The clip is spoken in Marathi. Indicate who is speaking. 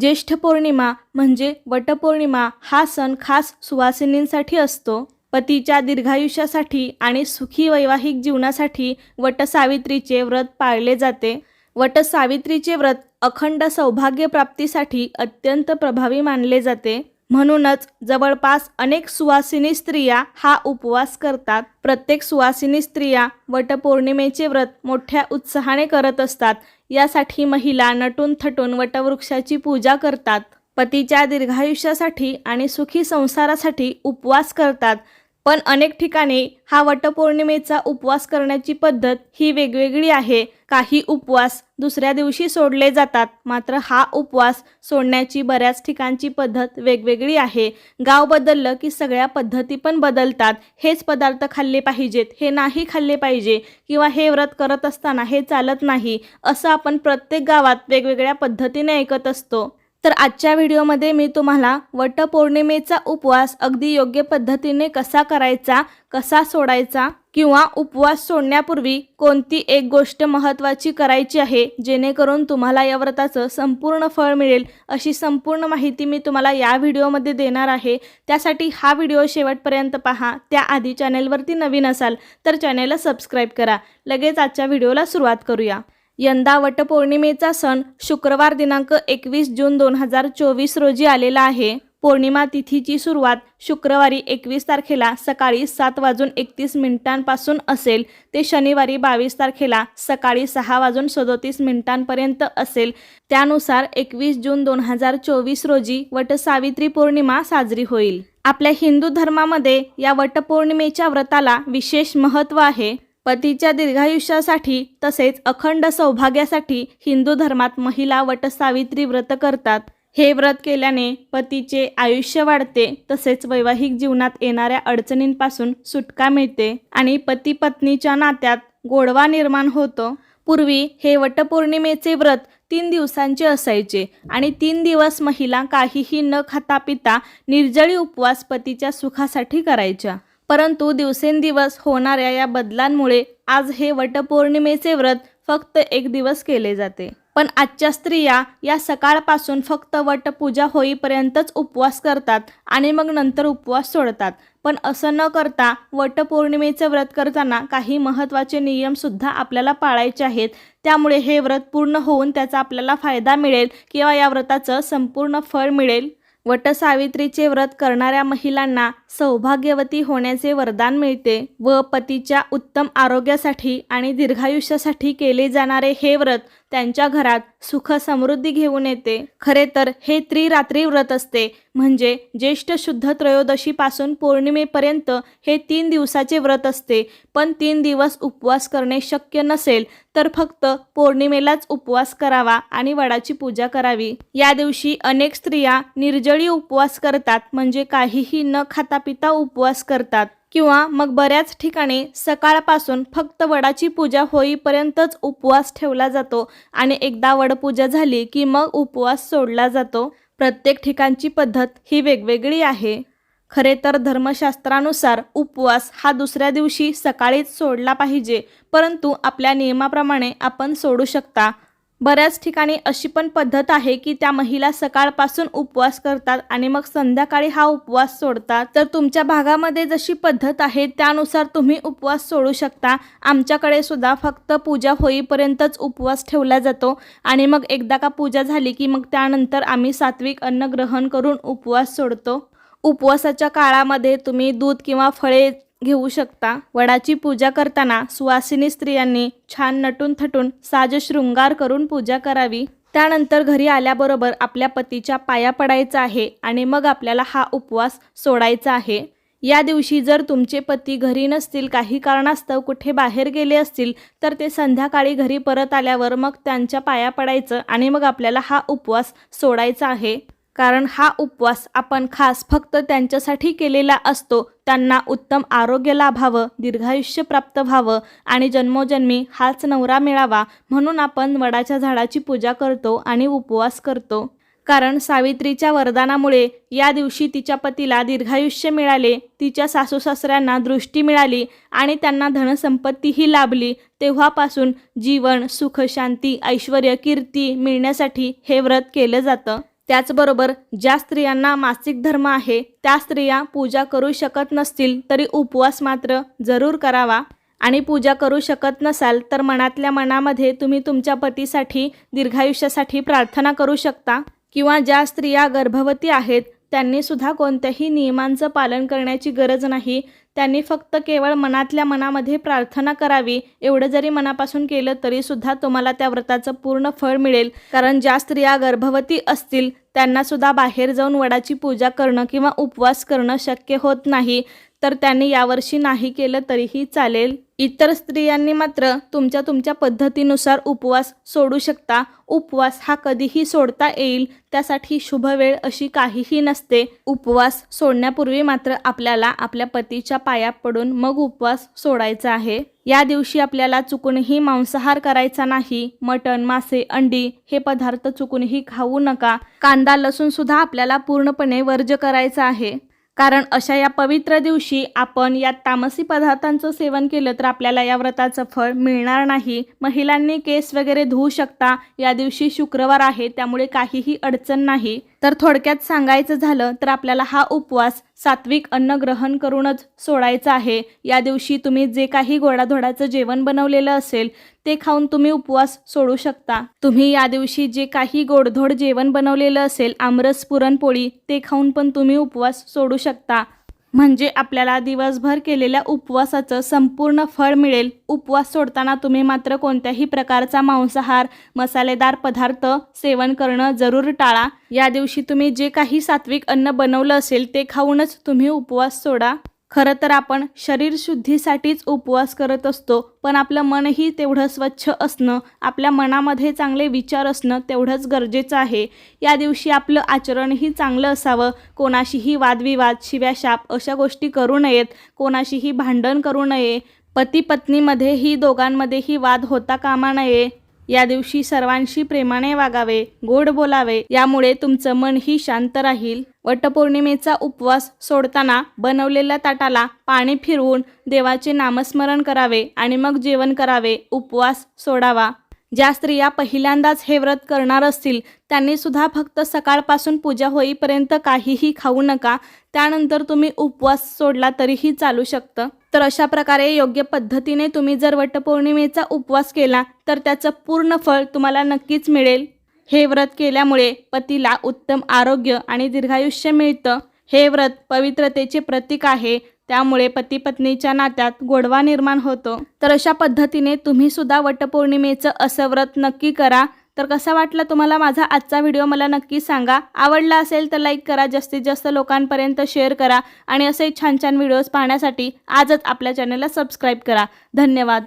Speaker 1: ज्येष्ठ पौर्णिमा म्हणजे वटपौर्णिमा हा सण खास सुवासिनींसाठी असतो. पतीच्या दीर्घायुष्यासाठी आणि सुखी वैवाहिक जीवनासाठी वटसावित्रीचे व्रत पाळले जाते. वटसावित्रीचे व्रत अखंड सौभाग्यप्राप्तीसाठी अत्यंत प्रभावी मानले जाते. म्हणूनच जवळपास अनेक सुवासिनी स्त्रिया हा उपवास करतात. प्रत्येक सुवासिनी स्त्रिया वटपौर्णिमेचे व्रत मोठ्या उत्साहाने करत असतात. यासाठी महिला नटून थटून वटवृक्षाची पूजा करतात. पतीच्या दीर्घायुष्यासाठी आणि सुखी संसारासाठी उपवास करतात. पण अनेक ठिकाणी हा वटपौर्णिमेचा उपवास करण्याची पद्धत ही वेगवेगळी आहे. काही उपवास दुसऱ्या दिवशी सोडले जातात मात्र हा उपवास सोडण्याची बऱ्याच ठिकाणची पद्धत वेगवेगळी आहे. गाव बदललं की सगळ्या पद्धती पण बदलतात. हेच पदार्थ खाल्ले पाहिजेत हे नाही खाल्ले पाहिजे किंवा हे व्रत करत असताना हे चालत नाही असं आपण प्रत्येक गावात वेगवेगळ्या पद्धतीने ऐकत असतो. तर आजच्या व्हिडिओमध्ये मी तुम्हाला वटपौर्णिमेचा उपवास अगदी योग्य पद्धतीने कसा करायचा कसा सोडायचा किंवा उपवास सोडण्यापूर्वी कोणती एक गोष्ट महत्त्वाची करायची आहे जेणेकरून तुम्हाला या व्रताचं संपूर्ण फळ मिळेल अशी संपूर्ण माहिती मी तुम्हाला या व्हिडिओमध्ये देणार आहे. त्यासाठी हा व्हिडिओ शेवटपर्यंत पहा. त्याआधी चॅनेलवरती नवीन असाल तर चॅनेलला सबस्क्राईब करा. लगेच आजच्या व्हिडिओला सुरुवात करूया. यंदा वटपौर्णिमेचा सण शुक्रवार दिनांक एकवीस जून दोन हजार चोवीस रोजी आलेला आहे. पौर्णिमा तिथीची सुरुवात शुक्रवारी एकवीस तारखेला सकाळी सात वाजून एकतीस मिनिटांपासून असेल. ते शनिवारी बावीस तारखेला सकाळी सहा वाजून सदोतीस मिनिटांपर्यंत असेल. त्यानुसार एकवीस जून दोन हजार चोवीस रोजी वटसावित्री पौर्णिमा साजरी होईल. आपल्या हिंदू धर्मामध्ये या वटपौर्णिमेच्या व्रताला विशेष महत्त्व आहे. पतीच्या दीर्घायुष्यासाठी तसेच अखंड सौभाग्यासाठी हिंदू धर्मात महिला वटसावित्री व्रत करतात. हे व्रत केल्याने पतीचे आयुष्य वाढते तसेच वैवाहिक जीवनात येणाऱ्या अडचणींपासून सुटका मिळते आणि पती पत्नीच्या नात्यात गोडवा निर्माण होतो. पूर्वी हे वटपौर्णिमेचे व्रत तीन दिवसांचे असायचे आणि तीन दिवस महिला काहीही न खाता पिता निर्जळी उपवास पतीच्या सुखासाठी करायच्या. परंतु दिवसेंदिवस होणाऱ्या या बदलांमुळे आज हे वटपौर्णिमेचे व्रत फक्त एक दिवस केले जाते. पण आजच्या स्त्रिया या सकाळपासून फक्त वटपूजा होईपर्यंतच उपवास करतात आणि मग नंतर उपवास सोडतात. पण असं न करता वटपौर्णिमेचं व्रत करताना काही महत्त्वाचे नियमसुद्धा आपल्याला पाळायचे आहेत. त्यामुळे हे व्रत पूर्ण होऊन त्याचा आपल्याला फायदा मिळेल किंवा या व्रताचं संपूर्ण फळ मिळेल? वटसावित्रीचे व्रत करणाऱ्या महिलांना सौभाग्यवती होण्याचे वरदान मिळते व पतीच्या उत्तम आरोग्यासाठी आणि दीर्घायुष्यासाठी केले जाणारे हे व्रत त्यांच्या घरात सुख समृद्धी घेऊन येते. खरे तर हे त्रिरात्री व्रत असते. म्हणजे ज्येष्ठ शुद्ध त्रयोदशीपासून पौर्णिमेपर्यंत हे तीन दिवसाचे व्रत असते. पण तीन दिवस उपवास करणे शक्य नसेल तर फक्त पौर्णिमेलाच उपवास करावा आणि वडाची पूजा करावी. या दिवशी अनेक स्त्रिया निर्जळी उपवास करतात म्हणजे काहीही न खाता पिता उपवास करतात. किंवा मग बऱ्याच ठिकाणी सकाळपासून फक्त वडाची पूजा होईपर्यंतच उपवास ठेवला जातो आणि एकदा वडपूजा झाली की मग उपवास सोडला जातो. प्रत्येक ठिकाणची पद्धत ही वेगवेगळी आहे. खरे तर धर्मशास्त्रानुसार उपवास हा दुसऱ्या दिवशी सकाळीच सोडला पाहिजे परंतु आपल्या नियमाप्रमाणे आपण सोडू शकता. बऱ्याच ठिकाणी अशी पण पद्धत आहे की त्या महिला सकाळपासून उपवास करतात आणि मग संध्याकाळी हा उपवास सोडतात. तर तुमच्या भागामध्ये जशी पद्धत आहे त्यानुसार तुम्ही उपवास सोडू शकता. आमच्याकडे सुद्धा फक्त पूजा होईपर्यंतच उपवास ठेवला जातो आणि मग एकदा का पूजा झाली की मग त्यानंतर आम्ही सात्विक अन्न ग्रहण करून उपवास सोडतो. उपवासाच्या काळामध्ये तुम्ही दूध किंवा फळे घेऊ शकता. वडाची पूजा करताना सुवासिनी स्त्रियांनी छान नटून थटून साज शृंगार करून पूजा करावी. त्यानंतर घरी आल्याबरोबर आपल्या पतीच्या पाया पडायचा आहे आणि मग आपल्याला हा उपवास सोडायचा आहे. या दिवशी जर तुमचे पती घरी नसतील काही कारणास्तव कुठे बाहेर गेले असतील तर ते संध्याकाळी घरी परत आल्यावर मग त्यांच्या पाया पडायचं आणि मग आपल्याला हा उपवास सोडायचा आहे. कारण हा उपवास आपण खास फक्त त्यांच्यासाठी केलेला असतो. त्यांना उत्तम आरोग्य लाभावं दीर्घायुष्य प्राप्त व्हावं आणि जन्मोजन्मी हाच नवरा मिळावा म्हणून आपण वडाच्या झाडाची पूजा करतो आणि उपवास करतो. कारण सावित्रीच्या वरदानामुळे या दिवशी तिच्या पतीला दीर्घायुष्य मिळाले तिच्या सासू सासऱ्यांना दृष्टी मिळाली आणि त्यांना धनसंपत्तीही लाभली. तेव्हापासून जीवन सुख शांती ऐश्वर कीर्ती मिळण्यासाठी हे व्रत केलं जातं. त्याचबरोबर ज्या स्त्रियांना मासिक धर्म आहे त्या स्त्रिया पूजा करू शकत नसतील तरी उपवास मात्र जरूर करावा. आणि पूजा करू शकत नसाल तर मनातल्या मनामध्ये तुम्ही तुमच्या पतीसाठी दीर्घायुष्यासाठी प्रार्थना करू शकता. किंवा ज्या स्त्रिया गर्भवती आहेत त्यांनी सुद्धा कोणत्याही नियमांचं पालन करण्याची गरज नाही. त्यांनी फक्त केवळ मनातल्या मनामध्ये प्रार्थना करावी एवढं जरी मनापासून केलं तरी सुद्धा तुम्हाला त्या व्रताचं पूर्ण फळ मिळेल. कारण ज्या स्त्रिया गर्भवती असतील त्यांना सुद्धा बाहेर जाऊन वडाची पूजा करणं किंवा उपवास करणं शक्य होत नाही. तर त्यांनी यावर्षी नाही केलं तरीही चालेल. इतर स्त्रियांनी मात्र तुमच्या तुमच्या पद्धतीनुसार उपवास सोडू शकता. उपवास हा कधीही सोडता येईल त्यासाठी शुभ वेळ अशी काहीही नसते. उपवास सोडण्यापूर्वी मात्र आपल्याला आपल्या पतीच्या पाया पडून मग उपवास सोडायचा आहे. या दिवशी आपल्याला चुकूनही मांसाहार करायचा नाही. मटण मासे अंडी हे पदार्थ चुकूनही खाऊ नका. कांदा लसूण सुद्धा आपल्याला पूर्णपणे वर्ज करायचा आहे. कारण अशा या पवित्र दिवशी आपण या तामसी पदार्थांचं सेवन केलं तर आपल्याला या व्रताचं फळ मिळणार नाही. महिलांनी केस वगैरे धुवू शकता. या दिवशी शुक्रवार आहे त्यामुळे काहीही अडचण नाही. तर थोडक्यात सांगायचं झालं तर आपल्याला हा उपवास सात्विक अन्न ग्रहण करूनच सोडायचा आहे. या दिवशी तुम्ही जे काही गोडाधोडाचं जेवण बनवलेलं असेल ते खाऊन तुम्ही उपवास सोडू शकता. तुम्ही या दिवशी जे काही गोडधोड जेवण बनवलेलं असेल आमरस पुरणपोळी ते खाऊन पण तुम्ही उपवास सोडू शकता. म्हणजे आपल्याला दिवसभर केलेल्या उपवासाचं संपूर्ण फळ मिळेल. उपवास सोडताना तुम्ही मात्र कोणत्याही प्रकारचा मांसाहार मसालेदार पदार्थ सेवन करणं जरूर टाळा. या दिवशी तुम्ही जे काही सात्विक अन्न बनवलं असेल ते खाऊनच तुम्ही उपवास सोडा. खरं तर आपण शरीरशुद्धीसाठीच उपवास करत असतो पण आपलं मनही तेवढं स्वच्छ असणं आपल्या मनामध्ये चांगले विचार असणं तेवढंच गरजेचं आहे. या दिवशी आपलं आचरणही चांगलं असावं. कोणाशीही वादविवाद शिव्याशाप अशा गोष्टी करू नयेत. कोणाशीही भांडण करू नये. पती पत्नीमध्येही दोघांमध्येही वाद होता कामा नये. या दिवशी सर्वांशी प्रेमाने वागावे गोड बोलावे यामुळे तुमचं मनही शांत राहील. वटपौर्णिमेचा उपवास सोडताना बनवलेल्या ताटाला पाणी फिरवून देवाचे नामस्मरण करावे आणि मग जेवण करावे उपवास सोडावा. ज्या स्त्रिया पहिल्यांदाच हे व्रत करणार असतील त्यांनी सुद्धा फक्त सकाळपासून पूजा होईपर्यंत काहीही खाऊ नका. त्यानंतर तुम्ही उपवास सोडला तरीही चालू शकतं. तर अशा प्रकारे योग्य पद्धतीने तुम्ही जर वटपौर्णिमेचा उपवास केला तर त्याचं पूर्ण फळ तुम्हाला नक्कीच मिळेल. हे व्रत केल्यामुळे पतीला उत्तम आरोग्य आणि दीर्घायुष्य मिळतं. हे व्रत पवित्रतेचे प्रतीक आहे. त्यामुळे पती पत्नीच्या नात्यात गोडवा निर्माण होतो. तर अशा पद्धतीने तुम्ही सुद्धा वटपौर्णिमेचं असं व्रत नक्की करा. तर कसा वाटला तुम्हाला माझा आजचा व्हिडिओ? मला नक्की सांगा. आवडला असेल तर लाईक करा. जास्तीत जास्त लोकांपर्यंत शेअर करा. आणि असे छान छान व्हिडिओज पाहण्यासाठी आजच आपल्या चॅनलला सबस्क्राईब करा. धन्यवाद.